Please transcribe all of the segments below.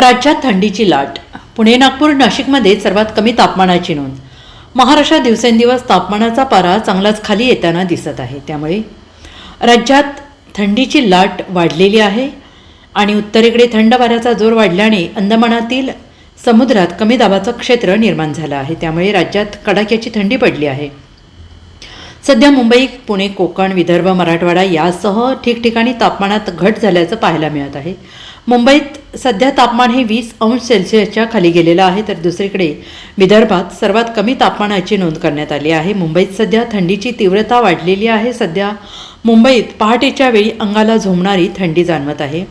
राज्यात थंडीची लाट. पुणे नागपूर नाशिकमध्ये सर्वात कमी तापमानाची नोंद. महाराष्ट्रात दिवसेंदिवस तापमानाचा पारा चांगलाच खाली येताना दिसत आहे. त्यामुळे राज्यात थंडीची लाट वाढलेली आहे आणि उत्तरेकडे थंड वाऱ्याचा जोर वाढल्याने अंदमानातील समुद्रात कमी दाबाचं क्षेत्र निर्माण झालं आहे. त्यामुळे राज्यात कडाक्याची थंडी पडली आहे. सध्या मुंबई पुणे कोकण विदर्भ मराठवाडा यासह ठिकठिकाणी तापमानात घट झाल्याचं पाहायला मिळत आहे. मुंबईत सध्या तापमान हे वीस अंश सेल्सिअसच्या खाली गेलेलं आहे तर दुसरीकडे विदर्भात सर्वात कमी तापमानाची नोंद करण्यात आली आहे. मुंबईत सध्या थंडीची तीव्रता वाढलेली आहे. सध्या मुंबईत पहाटेच्या वेळी अंगाला झोमणारी थंडी जाणवत आहे.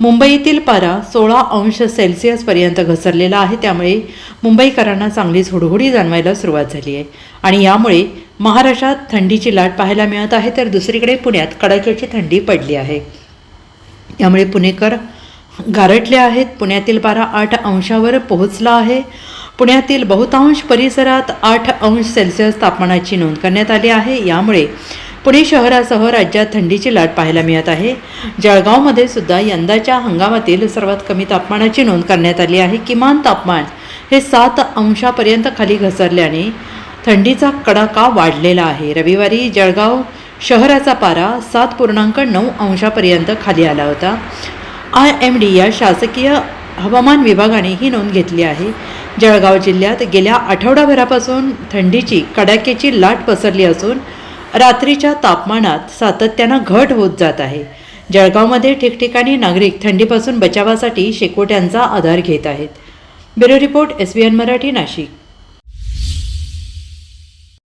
मुंबईतील पारा सोळा अंश सेल्सिअसपर्यंत घसरलेला आहे. त्यामुळे मुंबईकरांना चांगलीच हुडहुडी जाणवायला सुरुवात झाली आहे. आणि यामुळे महाराष्ट्रात थंडीची लाट पाहायला मिळत आहे तर दुसरीकडे पुण्यात कडाक्याची थंडी पडली आहे. त्यामुळे पुणेकर गारटले आहेत. पुण्यातील पारा आठ अंशावर पोहोचला आहे. पुण्यातील बहुतांश परिसरात आठ अंश सेल्सिअस तापमानाची नोंद करण्यात आली आहे. यामुळे पुणे शहरासह राज्यात थंडीची लाट पाहायला मिळत आहे. जळगावमध्ये सुद्धा यंदाच्या हंगामातील सर्वात कमी तापमानाची नोंद करण्यात आली आहे. किमान तापमान हे सात अंशापर्यंत खाली घसरल्याने थंडीचा कडाका वाढलेला आहे. रविवारी जळगाव शहराचा पारा सात पूर्णांक नऊ अंशापर्यंत खाली आला होता. आय एम डी या शासकीय हवामान विभागाने ही नोंद घेतली आहे. जळगाव जिल्ह्यात गेल्या आठवडाभरापासून थंडीची कडाक्याची लाट पसरली असून रात्रीच्या तापमानात सातत्यानं घट होत जात आहे. जळगावमध्ये ठिकठिकाणी नागरिक थंडीपासून बचावासाठी शेकोट्यांचा आधार घेत आहेत. Bureau report S B N Marathi Nashik.